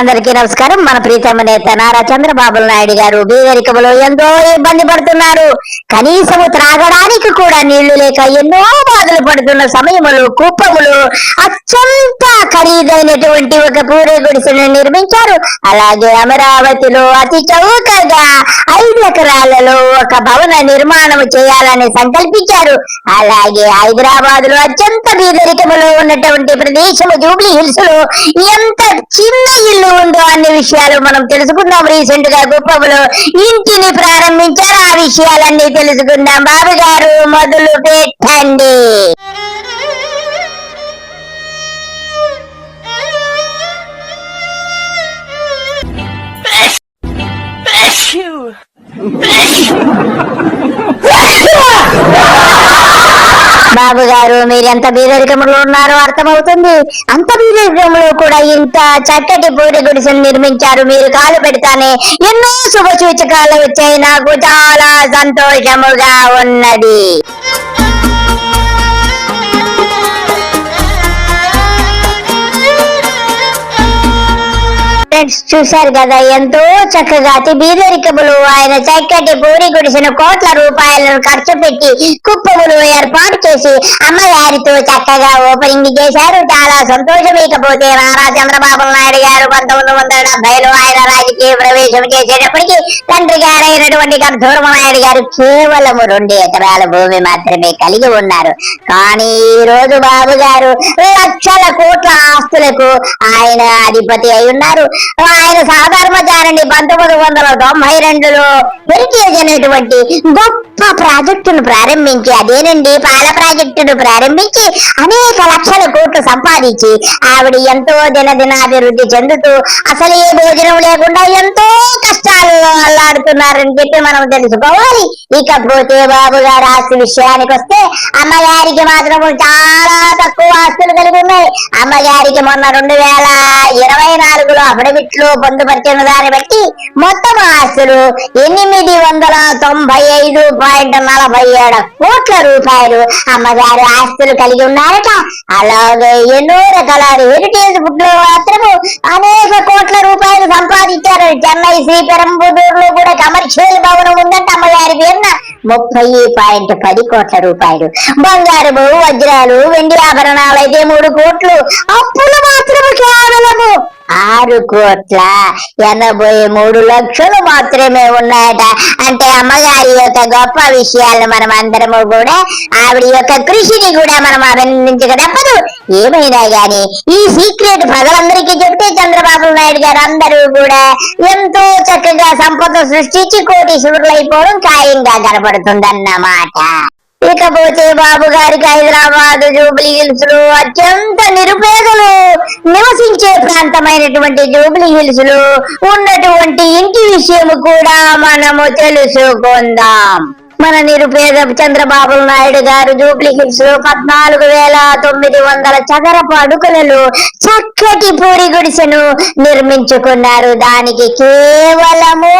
అందరికీ నమస్కారం. మన ప్రీతమ నేత నారా చంద్రబాబు నాయుడు గారు బీదరికములో ఎంతో ఇబ్బంది పడుతున్నారు. కనీసము త్రాగడానికి కూడా నీళ్ళు లేక ఎన్నో బాధలు పడుతున్న సమయములు కుప్పములు అత్యంత ఖరీదైనటువంటి ఒక పూరే గుడిసెను నిర్మించారు. అలాగే అమరావతిలో అతి చౌకగా ఐదు ఎకరాలలో ఒక భవన నిర్మాణం చేయాలని సంకల్పించారు. అలాగే హైదరాబాద్లో అత్యంత పేదరికములో ఉన్నటువంటి ప్రదేశము జూబ్లీ హిల్స్లో ఎంత చిన్న ఇల్లు ఉందో అన్ని విషయాలు మనం తెలుసుకుందాం. రీసెంట్గా గొప్పములో ఇంటిని ప్రారంభించారు. ఆ విషయాలన్నీ తెలుసుకుందాం. బాబు గారు మొదలు పెట్టండి బాబు గారు మీరు ఎంత బీదరికములో ఉన్నారో అర్థమవుతుంది. అంత బీదరికములో కూడా ఇంత చక్కటి పూరి గుడిసెను నిర్మించారు. మీరు కాలు పెడతానే ఎన్నో శుభ సూచకాలు వచ్చాయి. నాకు చాలా సంతోషముగా ఉన్నది. ఫ్రెండ్స్ చూశారు కదా ఎంతో చక్కగా అతి బీదరికములు ఆయన చక్కటి పూరి గుడిసిన కోట్ల రూపాయలను ఖర్చు పెట్టి కుప్పములు ఏర్పాటు చేసి అమ్మగారితో చక్కగా ఓపెనింగ్ చేశారు. చాలా సంతోషం ఇకపోతే నారా చంద్రబాబు నాయుడు గారు పంతొమ్మిది వందల డెబ్బైలో ఆయన రాజకీయ ప్రవేశం చేసేటప్పటికి తండ్రి గారైనటువంటి గర్ధూరమ నాయుడు గారు కేవలము రెండు ఎకరాల భూమి మాత్రమే కలిగి ఉన్నారు. కానీ ఈ రోజు బాబు గారు లక్షల కోట్ల ఆస్తులకు ఆయన అధిపతి అయి ఉన్నారు. ఆయన సాధారణచారండి పంతొమ్మిది వందల తొంభై రెండులో హెరిటేజ్ అనేటువంటి గొప్ప ప్రాజెక్టును ప్రారంభించి అదేనండి పాల ప్రాజెక్టును ప్రారంభించి అనేక లక్షల కోట్లు సంపాదించి ఆవిడ ఎంతో దినదినాభివృద్ధి చెందుతూ అసలు ఏ భోజనం లేకుండా ఎంతో కష్టాల్లో అల్లాడుతున్నారని చెప్పి మనం తెలుసుకోవాలి. ఇకపోతే బాబు గారు ఆస్తి విషయానికి వస్తే అమ్మగారికి మాత్రం చాలా తక్కువ ఆస్తులు కలిగి ఉన్నాయి. అమ్మగారికి మొన్న రెండు వేల ఇరవై నాలుగులో అఫిడవిట్ లో పొందుపరిచిన దాన్ని బట్టి మొత్తం ఆస్తులు ఎనిమిది వందల తొంభై ఐదు పాయింట్ నలభై ఏడు కోట్ల రూపాయలు అమ్మగారు ఆస్తులు కలిగి ఉన్నారట. అలాగే ఎన్నో రకాల హెరిటేజ్ ఫుడ్లో మాత్రము అనేక కోట్ల రూపాయలు సంపాదించారు. చెన్నై శ్రీపెరంబుదూరులో కూడా కమర్షియల్ భవనం ఉందంట అమ్మగారి పేరున. ముప్పై పాయింట్ పది కోట్ల రూపాయలు. బంగారము వజ్రాలు వెండి ఆభరణాలు అయితే మూడు కోట్లు. అప్పులు మాత్రము కోట్ల. ఎనభై మూడు లక్షలు మాత్రమే ఉన్నాయట. అంటే అమ్మగారి యొక్క గొప్ప విషయాలను మనం అందరము కూడా ఆవిడ యొక్క కృషిని కూడా మనం అభినందించక తప్పదు ఏమైనా గాని ఈ సీక్రెట్ ప్రజలందరికీ చెప్తే చంద్రబాబు నాయుడు గారు అందరూ కూడా ఎంతో చక్కగా సంపద సృష్టించి కోటీశ్వరులు అయిపోవడం ఖాయంగా కనపడుతుందన్నమాట. ఇకపోతే బాబు గారికి హైదరాబాద్ జూబ్లీ హిల్స్లో అత్యంత నిరుపేదలు నివసించే ప్రాంతమైనటువంటి జూబ్లీ హిల్స్లో ఉన్నటువంటి ఇంటి విషయం కూడా మనము తెలుసుకుందాం. మన నిరుపేద చంద్రబాబు నాయుడు గారు జూబ్లీ హిల్స్లో పద్నాలుగు వేల తొమ్మిది వందల చదరపు అడుగులలో చక్కటి పూరి గుడిసెను నిర్మించుకున్నారు. దానికి కేవలము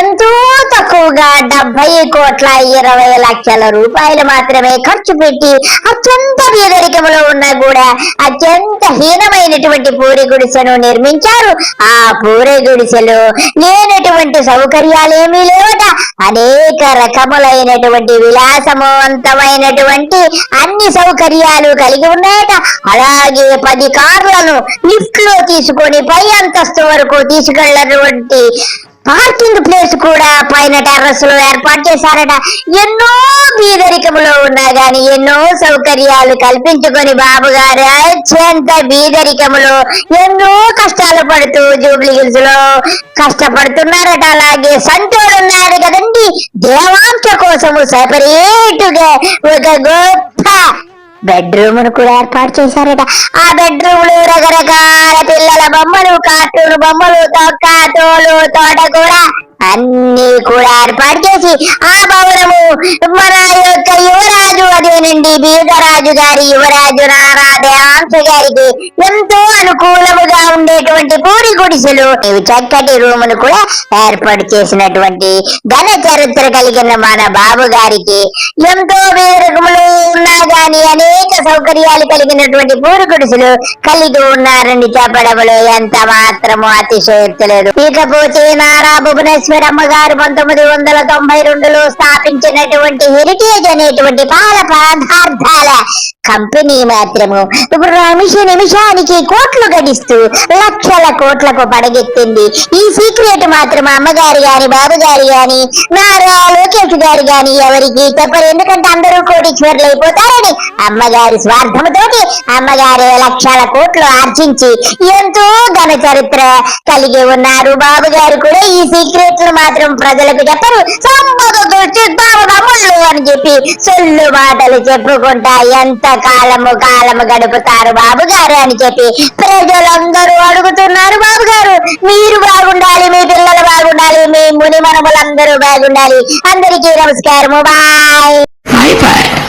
ఎంతో తక్కువగా డెబ్బై కోట్ల ఇరవై లక్షల రూపాయలు మాత్రమే ఖర్చు పెట్టి అత్యంత పేదరికంలో ఉన్నా కూడా అత్యంత హీనమైనటువంటి పూరి గుడిసెను నిర్మించారు. ఆ పూరి గుడిసెలో లేనటువంటి సౌకర్యాలేమీ లేవట. అనేక రకములైనటువంటి విలాసవంతమైనటువంటి అన్ని సౌకర్యాలు కలిగి ఉన్నాయట. అలాగే పది కార్లను లిఫ్ట్లో తీసుకొని పై అంతస్తు వరకు తీసుకెళ్ళినటువంటి పార్కింగ్ ప్లేస్ కూడా పైన టెర్రస్లో ఏర్పాటు చేశారట. ఎన్నో బీదరికములో ఉన్నా గాని ఎన్నో సౌకర్యాలు కల్పించుకొని బాబు గారు అత్యంత బీదరికములో ఎన్నో కష్టాలు పడుతూ జూబ్లీ హిల్స్లో కష్టపడుతున్నారట. అలాగే సంతోడు ఉన్నారు కదండి. దేవాంశ కోసము సపరేట్గా ఒక గొప్ప బెడ్రూమ్ను కూడా ఏర్పాటు చేశారట. ఆ బెడ్రూమ్లో రకరకాల పిల్లల బొమ్మలు కార్టూన్ బొమ్మలు తొక్క తోలు తోట కూడా అన్ని కూడా ఏర్పాటు చేసి ఆ భవనము మన యొక్క యువరాజు అదేనండి. బీదరాజు గారి యువరాజు నారా దేవాంశ గారికి ఎంతో అనుకూలముగా ఉండేటువంటి పూరి గుడిసెలు. చక్కటి రూములు కూడా ఏర్పాటు చేసినటువంటి ఘన చరిత్ర కలిగిన మన బాబు గారికి ఎంతో వేరకములు ఉన్నా గాని అనేక సౌకర్యాలు కలిగినటువంటి పూరి గుడిసెలు కలిగి ఉన్నారని చెప్పడంలో ఎంత మాత్రము అతిశయోక్తి ఇకపోతే నారా భువనేశ్వరమ్మ గారు పంతొమ్మిది వందల తొంభై రెండులో స్థాపించిన ఉన్నటువంటి హెరిటేజ్ అనేటువంటి పాల పదార్థాల కంపెనీ మాత్రము. ఇప్పుడు నిమిష నిమిషానికి కోట్లు గడిస్తూ లక్షల కోట్లకు పడగెత్తింది. ఈ సీక్రెట్ మాత్రం అమ్మగారు గాని బాబు గారు గాని నారా లోకేష్ గారు గాని ఎవరికి చెప్పరు. ఎందుకంటే అందరూ కోటీశ్వర్లు అయిపోతారని అమ్మగారి స్వార్థముతోటి అమ్మగారు లక్షల కోట్లు ఆర్జించి ఎంతో ఘన చరిత్ర కలిగి ఉన్నారు. బాబు గారు కూడా ఈ సీక్రెట్లు మాత్రం ప్రజలకు చెప్పరు. సంపద చిత్తారు అని చెప్పి సొల్లు మాటలు చెప్పుకుంటా ఎంత కాలము కాలము గడుపుతారు బాబు గారు అని చెప్పి ప్రజలందరూ అడుగుతున్నారు బాబు గారు. మీరు బాగుండాలి మీ పిల్లలు బాగుండాలి మీ ముని మనములందరూ బాగుండాలి. అందరికీ నమస్కారము. బాయ్. బాయ్.